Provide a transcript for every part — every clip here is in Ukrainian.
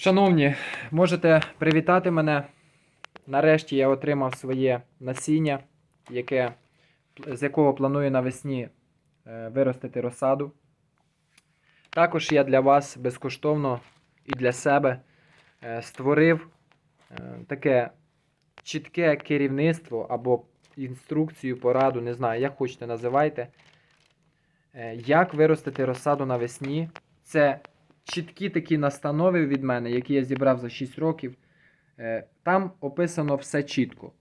Шановні, можете привітати мене. Нарешті я отримав своє насіння, яке, з якого планую навесні е, виростити розсаду. Також я для вас безкоштовно і для себе е, створив е, таке чітке керівництво або інструкцію, пораду, не знаю, як хочете називайте. Як виростити розсаду навесні. Це чіткі такі настанови від мене, які я зібрав за 6 років. Е, Там описано все чітко.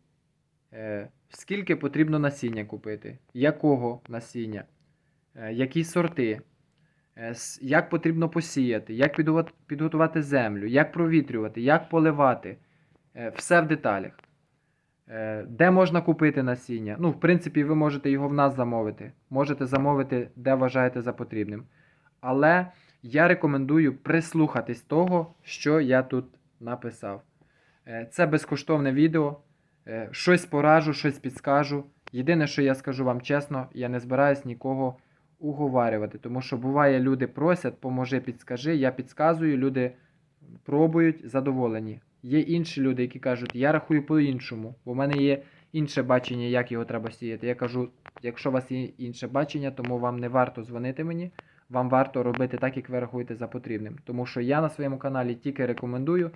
Е, Скільки потрібно насіння купити, якого насіння, е, які сорти, як потрібно посіяти, як підготувати- землю, як провітрювати, як поливати. Все в деталях. Де можна купити насіння? Ну, в принципі, ви можете його в нас замовити. Можете замовити, де вважаєте за потрібним. Але я рекомендую прислухатись того, що я тут написав. Е, Це безкоштовне відео. Е, Щось поражу, щось підскажу. Єдине, що я скажу вам чесно, я не збираюсь нікого уговарювати. Тому що буває, люди просять, поможи, підскажи. Я підказую, люди пробують, задоволені. Є інші люди, які кажуть, я рахую по-іншому, бо в мене є інше бачення, як його треба сіяти. Я кажу, якщо у вас є інше бачення, тому вам не варто дзвонити мені вам варто робити так, як ви рахуєте за потрібним. Тому що я на своєму каналі тільки рекомендую,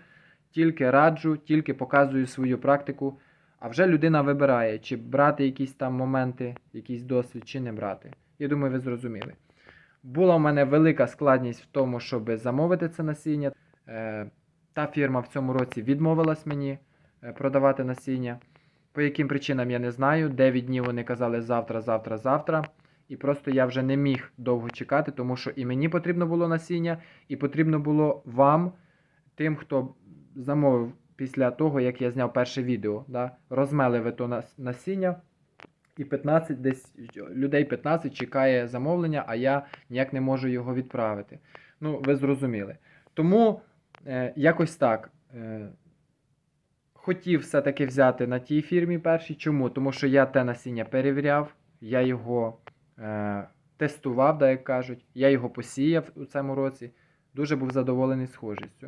тільки раджу, тільки показую свою практику. А вже людина вибирає, чи брати якісь там моменти, якийсь досвід, чи не брати. Я думаю, ви зрозуміли. Була в мене велика складність в тому, щоб замовити це насіння. Е, Та фірма в цьому році відмовилась мені е, продавати насіння. По яким причинам я не знаю. 9 днів вони казали завтра, завтра, завтра. І просто я вже не міг довго чекати, тому що і мені потрібно було насіння, і потрібно було вам, тим, хто замовив після того, як я зняв перше відео. Да? Розмели ви то насіння, і 15, десь людей 15 чекає замовлення, а я ніяк не можу його відправити. Ну, ви зрозуміли. Тому е, якось так. Е, хотів все-таки взяти на тій фірмі першій. Чому? Тому що я те насіння перевіряв, я його тестував, да, як кажуть, я його посіяв у цьому році, дуже був задоволений схожістю.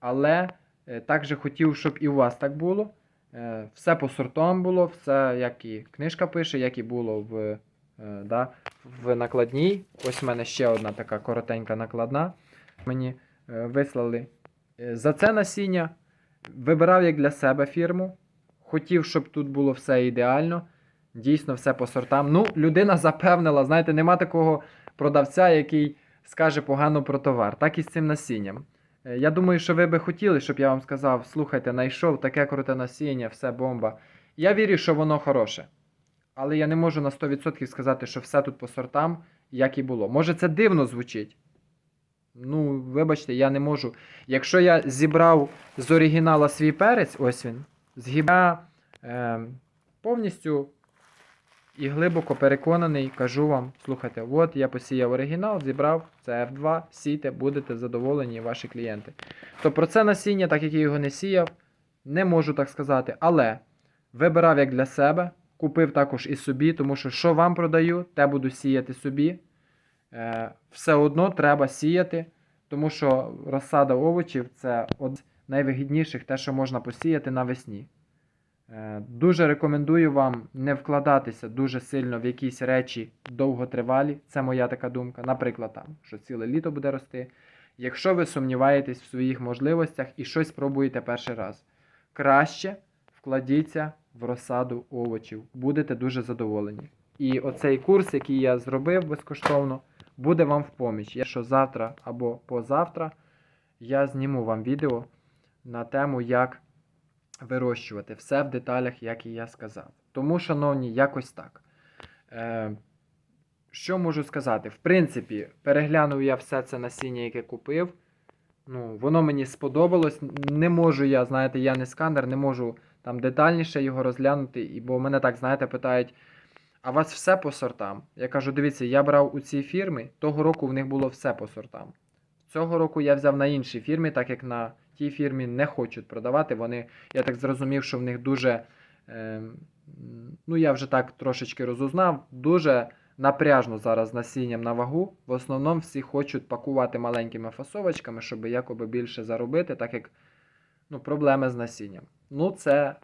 Але е, також хотів, щоб і у вас так було. Е, все по сортам було, все, як і книжка пише, як і було в, е, да, в накладній. Ось в мене ще одна така коротенька накладна. Мені е, вислали Е, за це насіння. Вибирав як для себе фірму. Хотів, щоб тут було все ідеально. Дійсно, все по сортам. Ну, людина запевнила, знаєте, нема такого продавця, який скаже погано про товар. Так і з цим насінням. Е, Я думаю, що ви би хотіли, щоб я вам сказав: слухайте, знайшов таке круте насіння, все бомба. Я вірю, що воно хороше. Але я не можу на 100% сказати, що все тут по сортам, як і було. Може, це дивно звучить. Ну, вибачте, я не можу. Якщо я зібрав з оригінала свій перець, ось він, згиб- я е, повністю і глибоко переконаний, кажу вам, слухайте, от я посіяв оригінал, зібрав, це F2, сійте, будете задоволені, ваші клієнти. То про це насіння, так як я його не сіяв, не можу так сказати. Але вибирав як для себе, купив також і собі, тому що що вам продаю, те буду сіяти собі. Е, все одно треба сіяти, тому що розсада овочів це з найвигідніших, те, що можна посіяти навесні. Е, Дуже рекомендую вам не вкладатися дуже сильно в якісь речі довготривалі. Це моя така думка. Наприклад, там, що ціле літо буде рости. Якщо ви сумніваєтесь в своїх можливостях і щось пробуєте перший раз, краще вкладіться в розсаду овочів. Будете дуже задоволені. І оцей курс, який я зробив безкоштовно, буде вам в поміч. Якщо завтра або позавтра я зніму вам відео на тему, як вирощувати. Все в деталях, як і я сказав. Тому, шановні, якось так. Е, що можу сказати? В принципі, переглянув я все це насіння, яке купив. Ну, воно мені сподобалось. Не можу я, знаєте, я не сканер, не можу там детальніше його розглянути, бо мене так, знаєте, питають. А у вас все по сортам? Я кажу, дивіться, я брав у цій фірмі, того року в них було все по сортам. Цього року я взяв на іншій фірмі, так як на тій фірмі не хочуть продавати. Вони, я так зрозумів, що в них дуже, е, ну я вже так трошечки розузнав, дуже напряжно зараз насінням на вагу. В основному всі хочуть пакувати маленькими фасовочками, щоб якоби більше заробити, так як ну, проблеми з насінням. Ну, це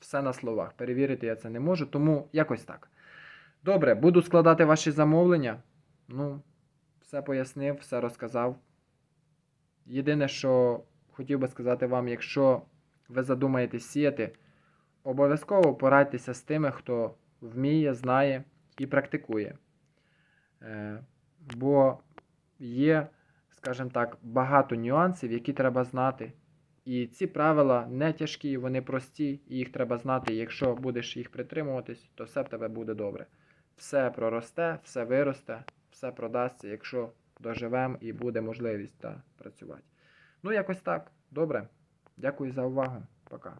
все на словах. Перевірити я це не можу, тому якось так. Добре, буду складати ваші замовлення. Ну, все пояснив, все розказав. Єдине, що хотів би сказати вам, якщо ви задумаєтесь сіяти, обов'язково порадьтеся з тими, хто вміє, знає і практикує. Е, Бо є, скажімо так, багато нюансів, які треба знати. І ці правила не тяжкі, вони прості, і їх треба знати. Якщо будеш їх притримуватись, то все в тебе буде добре. Все проросте, все виросте, все продасться, якщо доживемо і буде можливість та, працювати. Ну, якось так. Добре. Дякую за увагу. Пока.